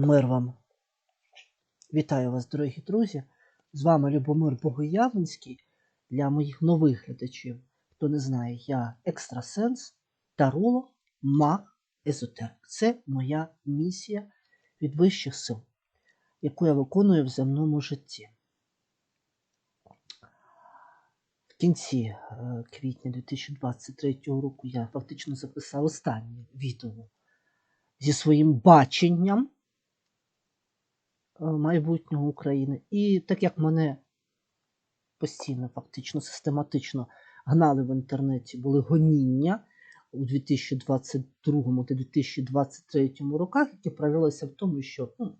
Мир вам. Вітаю вас, дорогі друзі. З вами Любомир Богоявленський. Для моїх нових глядачів, хто не знає, я екстрасенс, таролог, маг, езотерик. Це моя місія від вищих сил, яку я виконую в земному житті. В кінці е, квітня 2023 року я фактично записав останнє відео зі своїм баченням майбутнього України. І так як мене постійно, фактично, систематично гнали в інтернеті, були гоніння у 2022 та 2023 роках, які проявилися в тому, що ну,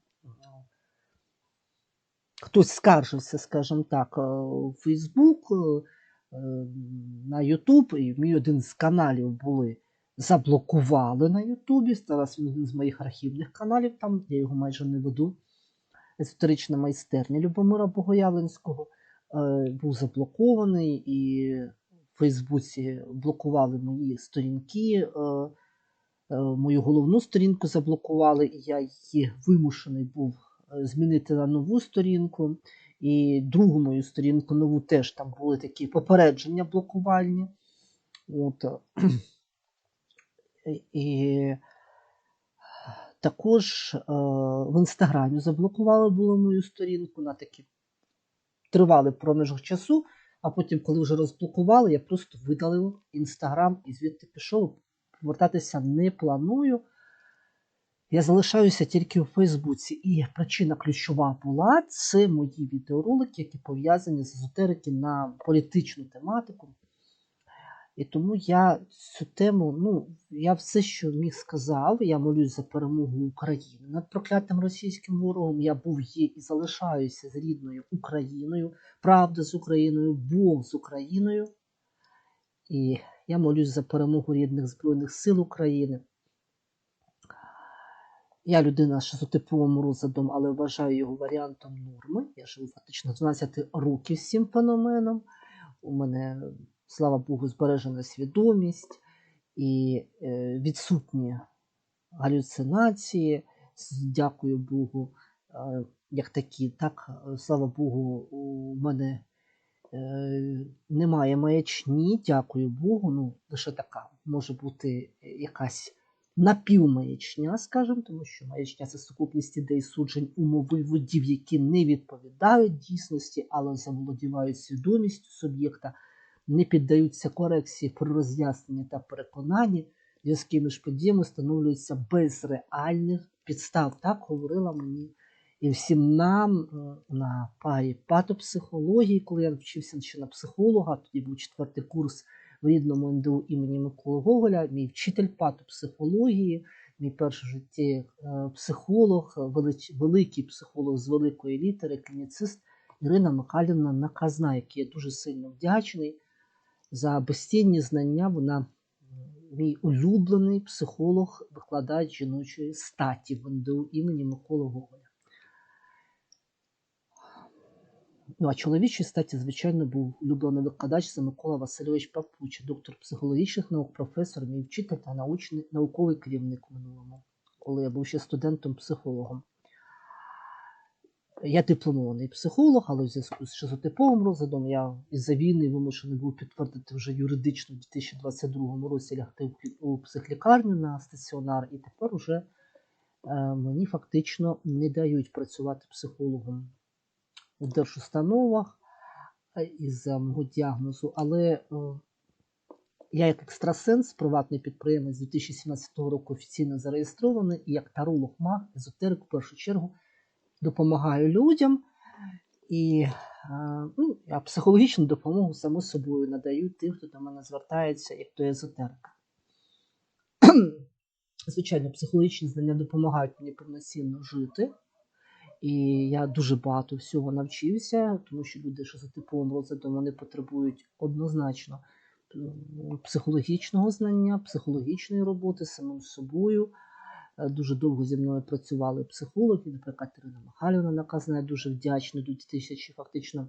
хтось скаржився, скажімо так, е, у Фейсбук, е, на Ютуб, і мій один з каналів були заблокували на Ютубі. Зараз він один з моїх архівних каналів, там я його майже не веду. Езотерична майстерня Любомира Богоявленського е, був заблокований, і в Фейсбуці блокували мої сторінки. Е, е, мою головну сторінку заблокували, і я її вимушений був змінити на нову сторінку. І другу мою сторінку нову теж там були такі попередження блокувальні. От. І також е, в інстаграмі заблокували було мою сторінку на такий тривалий проміжок часу, а потім, коли вже розблокували, я просто видалив інстаграм і звідти пішов. Повертатися не планую. Я залишаюся тільки у Фейсбуці. І причина ключова була це мої відеоролики, які пов'язані з езотерики на політичну тематику. І тому я цю тему, ну, я все, що міг сказав, я молюсь за перемогу України над проклятим російським ворогом. Я був є і залишаюся з рідною Україною, правда з Україною, Бог з Україною. І я молюсь за перемогу рідних Збройних сил України. Я людина з шизотиповим розладом, але вважаю його варіантом норми. Я живу фактично 12 років з цим феноменом. У мене, слава Богу, збережена свідомість і е, відсутні галюцинації. Дякую Богу, е, як такі. Так, слава Богу, у мене е, немає маячні, дякую Богу. Ну, лише така може бути якась напівмаячня, скажімо, тому що маячня це сукупність ідей суджень умови водів, які не відповідають дійсності, але заволодівають свідомістю суб'єкта, не піддаються корекції при роз'ясненні та переконанні, зв'язки між подіями встановлюються без реальних підстав. Так говорила мені і всім нам на парі патопсихології, коли я вчився ще на психолога, тоді був четвертий курс в рідному НДУ імені Миколи Гоголя, мій вчитель патопсихології, мій перший житті психолог, велич, великий психолог з великої літери, клініцист Ірина Михайлівна Наказна, який я дуже сильно вдячний за безцінні знання. Вона мій улюблений психолог, викладач жіночої статі в НДУ імені Миколи Гоголя. Ну, а чоловічій статі, звичайно, був улюблений викладач це Микола Васильович Павпуча, доктор психологічних наук, професор, мій вчитель та научний, науковий керівник в минулому, коли я був ще студентом-психологом. Я дипломований психолог, але в зв'язку з шизотиповим розладом я із-за війни вимушений був підтвердити вже юридично у 2022 році лягти у психлікарню на стаціонар, і тепер уже е, мені фактично не дають працювати психологом у держустановах із мого діагнозу, але е, я як екстрасенс, приватний підприємець з 2017 року офіційно зареєстрований і як таролог маг, езотерик в першу чергу допомагаю людям і ну, я психологічну допомогу само собою надаю тим, хто до мене звертається, як до езотерика. Звичайно, психологічні знання допомагають мені повноцінно жити. І я дуже багато всього навчився, тому що люди, що за типовим розладом, вони потребують однозначно психологічного знання, психологічної роботи самим собою. Дуже довго зі мною працювали психологи, наприклад, Ірина Михайлівна наказана, я дуже вдячна до 2000 фактично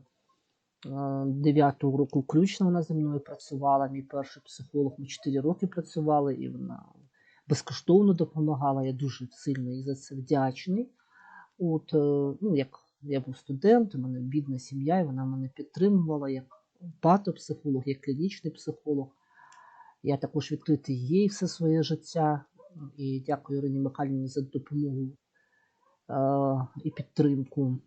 9 року включно вона зі мною працювала. Мій перший психолог, ми 4 роки працювали, і вона безкоштовно допомагала. Я дуже сильно їй за це вдячний. От, е, ну, як я був студент, у мене бідна сім'я, і вона мене підтримувала як патопсихолог, як клінічний психолог. Я також відкритий їй все своє життя. І дякую Ірині Михайлівні за допомогу е, і підтримку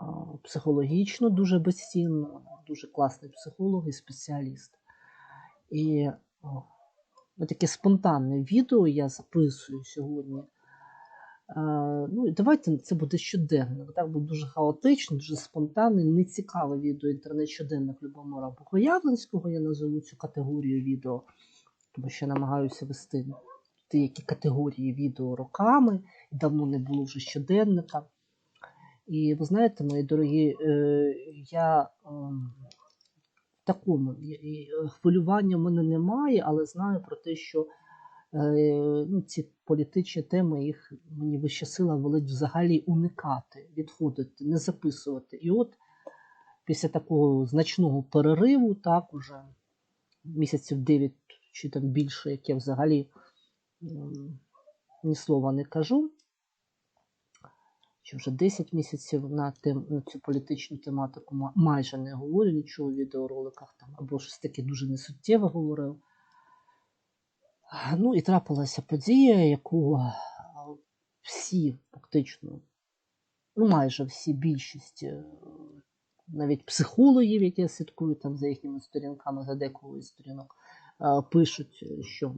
е, психологічно дуже безцінно. Дуже класний психолог і спеціаліст. І таке спонтанне відео я записую сьогодні. Е, ну, давайте це буде щоденник. Так буде дуже хаотично, дуже спонтанне, нецікаве відео інтернет-щоденник Любомира Богоявленського. Я назову цю категорію відео, тому що намагаюся вести деякі категорії відео роками. Давно не було вже щоденника. І ви знаєте, мої дорогі, е, я ем, в такому хвилювання в мене немає, але знаю про те, що Е, ну, ці політичні теми їх мені вища сила велить взагалі уникати, відходити, не записувати. І от після такого значного перериву, так, уже місяців 9 чи там більше, як я взагалі ні слова не кажу, чи вже 10 місяців на тем, на цю політичну тематику майже не говорю нічого у відеороликах там, або щось таке дуже несуттєве говорив. Ну і трапилася подія, яку всі фактично, ну майже всі більшість, е, навіть психологів, які я слідкую там за їхніми сторінками, за декого сторінок, пишуть, що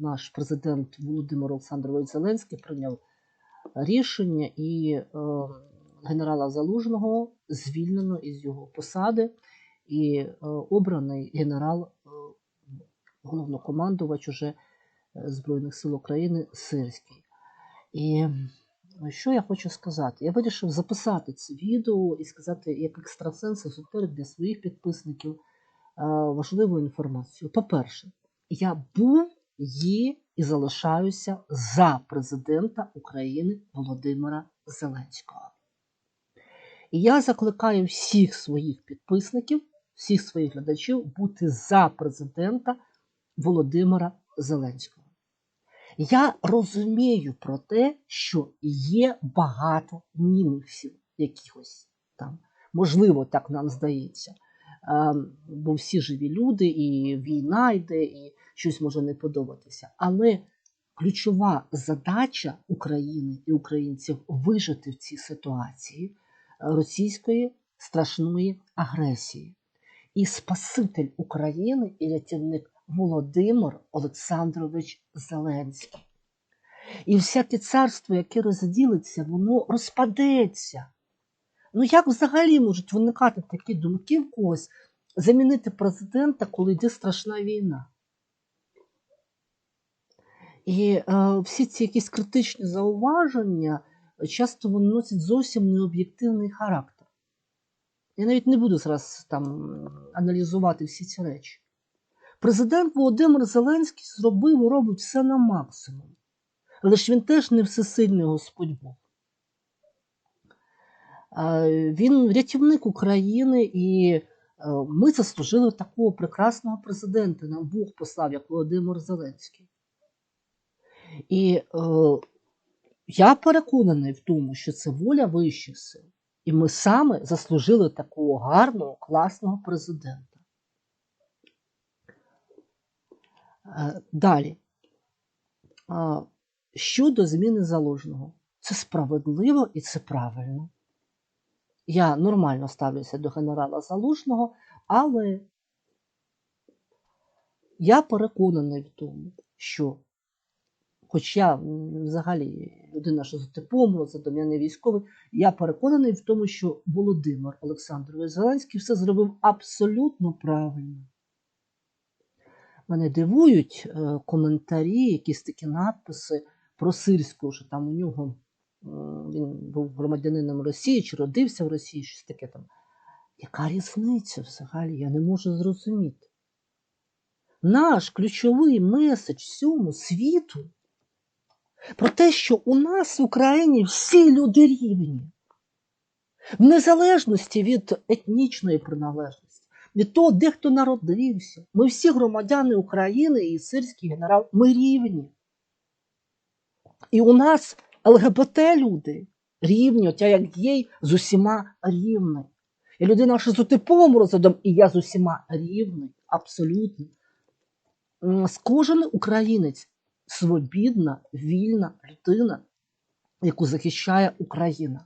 наш президент Володимир Олександрович Зеленський прийняв рішення і е, генерала Залужного звільнено із його посади, і е, обраний генерал головнокомандувач уже е, Збройних сил України Сирський. І що я хочу сказати? Я вирішив записати це відео і сказати, як екстрасенс езотерик для своїх підписників е, важливу інформацію. По-перше, я був, є і залишаюся за президента України Володимира Зеленського. І я закликаю всіх своїх підписників, всіх своїх глядачів бути за президента Володимира Зеленського. Я розумію про те, що є багато мінусів якихось там. Можливо, так нам здається. Ем, бо всі живі люди, і війна йде, і щось може не подобатися. Але ключова задача України і українців вижити в цій ситуації російської страшної агресії. І Спаситель України і рятівник Володимир Олександрович Зеленський. І всяке царство, яке розділиться, воно розпадеться. Ну як взагалі можуть виникати такі думки в когось замінити президента, коли йде страшна війна? І е, всі ці якісь критичні зауваження часто вони носять зовсім необ'єктивний характер. Я навіть не буду зараз там аналізувати всі ці речі. Президент Володимир Зеленський зробив і робить все на максимум. Але ж він теж не всесильний Господь Бог. Він рятівник України, і ми заслужили такого прекрасного президента. Нам Бог послав, як Володимир Зеленський. І е, я переконаний в тому, що це воля вищих сил. І ми саме заслужили такого гарного, класного президента. Е, далі. Щодо зміни заложного, це справедливо і це правильно. Я нормально ставлюся до генерала Залужного, але я переконаний в тому, що, хоч я взагалі людина, що за типом розладом, я не військовий, я переконаний в тому, що Володимир Олександрович Зеленський все зробив абсолютно правильно. Мене дивують е, коментарі, якісь такі надписи про Сирську, що там у нього він був громадянином Росії чи родився в Росії, щось таке там. Яка різниця взагалі? Я не можу зрозуміти. Наш ключовий меседж всьому світу про те, що у нас в Україні всі люди рівні, в незалежності від етнічної приналежності від того, де хто народився. Ми всі громадяни України і сирський генерал, ми рівні. І у нас ЛГБТ люди рівні, от я як гей з усіма рівний. Я людина що з типовим розладом, і я з усіма рівний, абсолютно. З кожен українець свобідна, вільна людина, яку захищає Україна.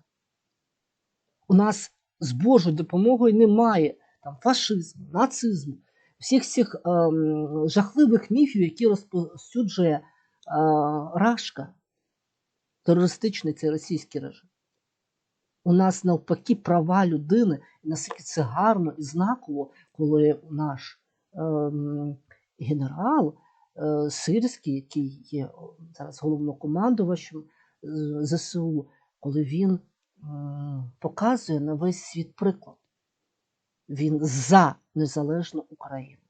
У нас з Божою допомогою немає там, фашизму, нацизму, всіх цих ем, жахливих міфів, які розповсюджує е, Рашка, терористичний цей російський режим. У нас навпаки права людини, і наскільки це гарно і знаково, коли наш ем, генерал е, Сирський, який є зараз головнокомандувачем е, ЗСУ, коли він м, показує на весь світ приклад. Він за незалежну Україну.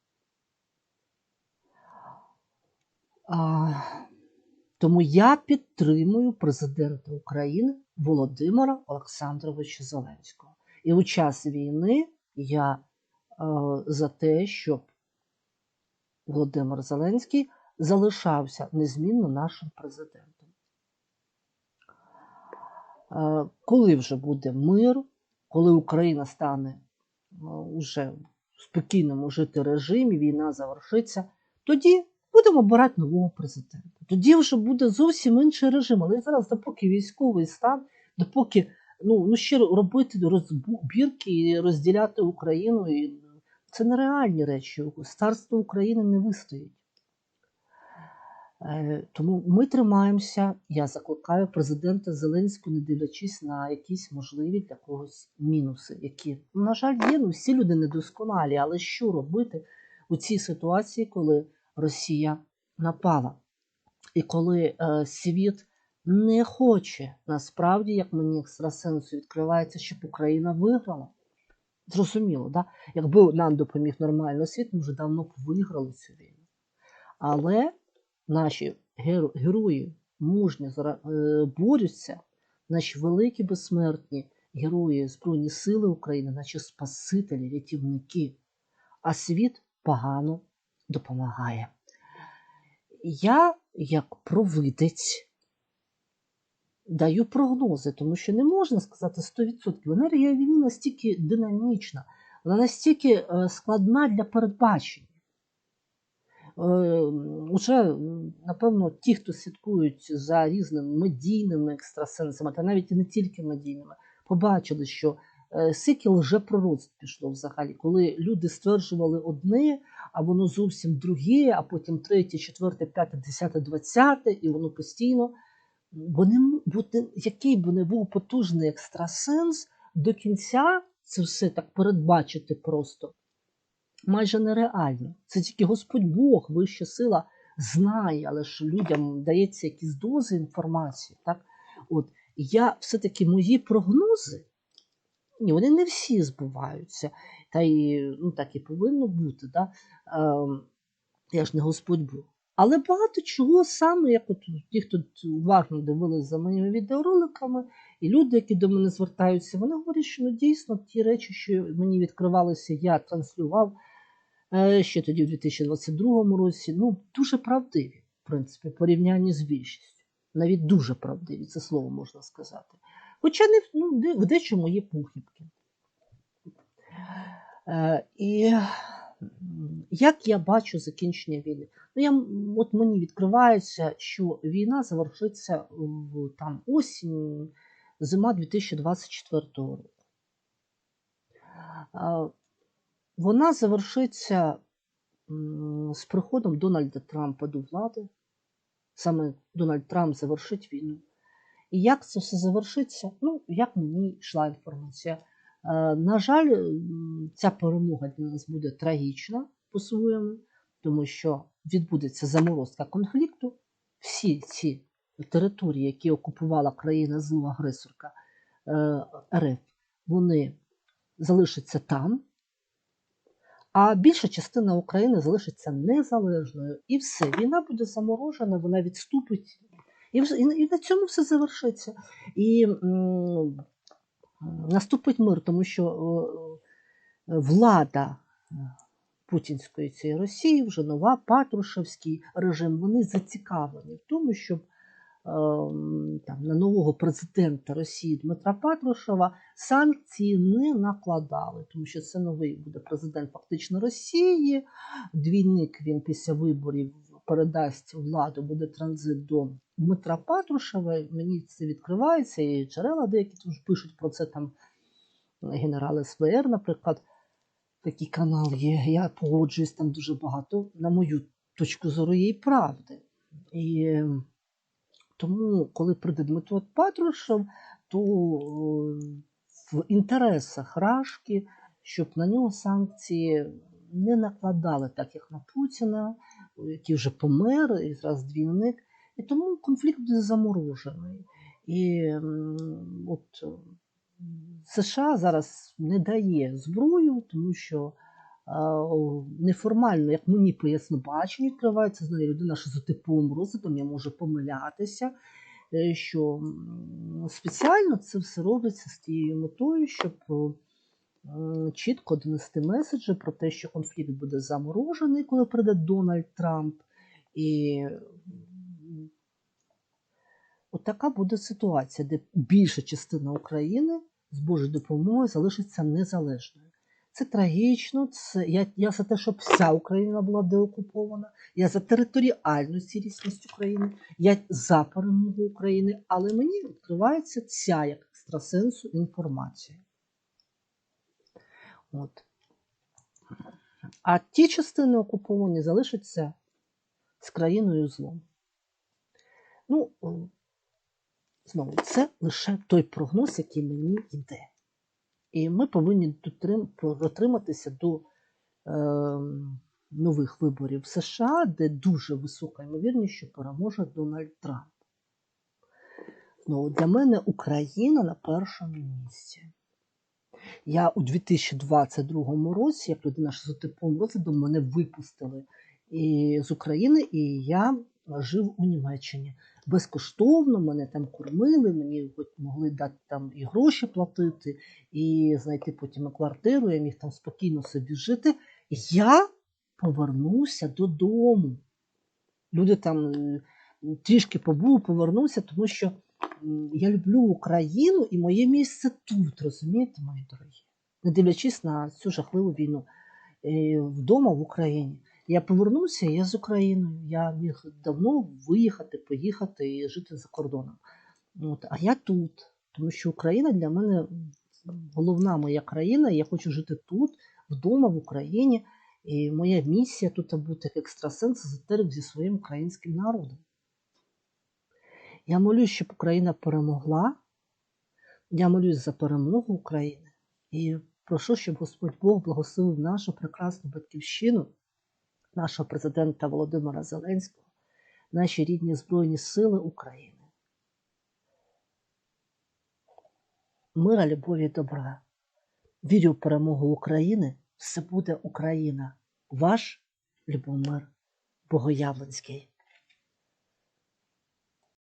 Тому я підтримую президента України Володимира Олександровича Зеленського. І у час війни я е, за те, щоб Володимир Зеленський залишався незмінно нашим президентом. Е, коли вже буде мир, коли Україна стане е, уже в спокійному жити режимі, війна завершиться, тоді будемо обирати нового президента. Тоді вже буде зовсім інший режим. Але зараз, допоки військовий стан, допоки ну, ну ще робити розбірки і розділяти Україну, і це нереальні речі. Царство України не вистоїть. Е, Тому ми тримаємося. Я закликаю президента Зеленського, не дивлячись на якісь можливі для когось мінуси, які, на жаль, є. Ну, всі люди недосконалі, але що робити у цій ситуації, коли Росія напала? І коли е, світ не хоче, насправді, як мені екстрасенсу відкривається, щоб Україна виграла. Зрозуміло, да? якби нам допоміг нормально світ, ми вже давно б виграли цю війну. Але наші герої мужньо е, борються, наші великі безсмертні герої Збройні Сили України, наші спасителі, рятівники, а світ погано допомагає. Я, як провидець, даю прогнози, тому що не можна сказати 100%. Енергія війни настільки динамічна, вона настільки е, складна для передбачення. Е, уже, напевно, ті, хто слідкують за різними медійними екстрасенсами, та навіть не тільки медійними, побачили, що скільки лжепророцтв пішло взагалі, коли люди стверджували одне, а воно зовсім друге, а потім третє, четверте, п'яте, десяте, двадцяте, і воно постійно. Бо, який би не був потужний екстрасенс, до кінця це все так передбачити просто майже нереально. Це тільки Господь Бог, вища сила знає, але ж людям дається якісь дози інформації. Так? От, Я все-таки мої прогнози, ні, вони не всі збуваються, та й ну, так і повинно бути. Да? Е, я ж не Господь Бог. Але багато чого саме, як от ті, хто уважно дивилися за моїми відеороликами, і люди, які до мене звертаються, вони говорять, що ну, дійсно ті речі, що мені відкривалися, я транслював е, ще тоді, в 2022 році, ну, дуже правдиві, в принципі, порівнянні з більшістю. Навіть дуже правдиві, це слово можна сказати. Хоча не ну, в дечому є похибки. Е, і як я бачу закінчення війни? Ну, я, от Мені відкривається, що війна завершиться в там, осінь, зима 2024 року. Вона завершиться з приходом Дональда Трампа до влади. Саме Дональд Трамп завершить війну. І як це все завершиться? Ну, як мені йшла інформація. На жаль, ця перемога для нас буде трагічна по-своєму, тому що відбудеться заморозка конфлікту. Всі ці території, які окупувала країна зло агресорка РФ, вони залишаться там, а більша частина України залишиться незалежною. І все, війна буде заморожена, вона відступить. І, і на цьому все завершиться. І наступить мир, тому що влада путінської цієї Росії, вже нова Патрушевський режим, вони зацікавлені в тому, щоб ем, там, на нового президента Росії Дмитра Патрушева санкції не накладали, тому що це новий буде президент фактично Росії. Двійник він після виборів передасть владу, буде транзит до Дмитра Патрушева. Мені це відкривається, і джерела деякі тут пишуть про це там генерал СВР, наприклад. Такий канал є. Я погоджуюсь там дуже багато, на мою точку зору, і правди. І е, тому, коли прийде Дмитро Патрушев, то в інтересах Рашки, щоб на нього санкції не накладали, так як на Путіна, який вже помер, і зараз двійник. І тому конфлікт буде заморожений. І от е, США зараз не дає зброю, тому що е, неформально, як мені по яснобаченню відкривається, знає людина, що за типовим розвитом я можу помилятися, е, що спеціально це все робиться з тією метою, щоб чітко донести меседжі про те, що конфлікт буде заморожений, коли прийде Дональд Трамп. І от буде ситуація, де більша частина України з Божою допомогою залишиться незалежною. Це трагічно. Це я, я за те, щоб вся Україна була деокупована. Я за територіальну цілісність України, я за перемогу України, але мені відкривається ця як екстрасенсу інформація. От. А ті частини окуповані залишаться з країною злом. Ну, знову, це лише той прогноз, який мені йде. І ми повинні дотриматися до е, нових виборів в США, де дуже висока ймовірність, що переможе Дональд Трамп. Знову, для мене Україна на першому місці. Я у 2022 році, як людина що за типовим розглядом, мене випустили і, з України, і я жив у Німеччині. Безкоштовно мене там кормили, мені могли дати там і гроші платити, і знайти потім квартиру, я міг там спокійно собі жити. Я повернувся додому. Люди там е, трішки побув, повернувся, тому що я люблю Україну і моє місце тут, розумієте, мої дорогі? Не дивлячись на цю жахливу війну е, вдома в Україні. Я повернувся, я з Україною. Я міг давно виїхати, поїхати і жити за кордоном. От, а я тут, тому що Україна для мене головна моя країна. Я хочу жити тут, вдома, в Україні. І моя місія тут бути як екстрасенс, езотерик зі своїм українським народом. Я молюсь, щоб Україна перемогла. Я молюсь за перемогу України і прошу, щоб Господь Бог благословив нашу прекрасну батьківщину, нашого президента Володимира Зеленського, наші рідні Збройні Сили України. Мира, любові, добра. Вірю в перемогу України. Все буде Україна. Ваш Любомир Богоявленський.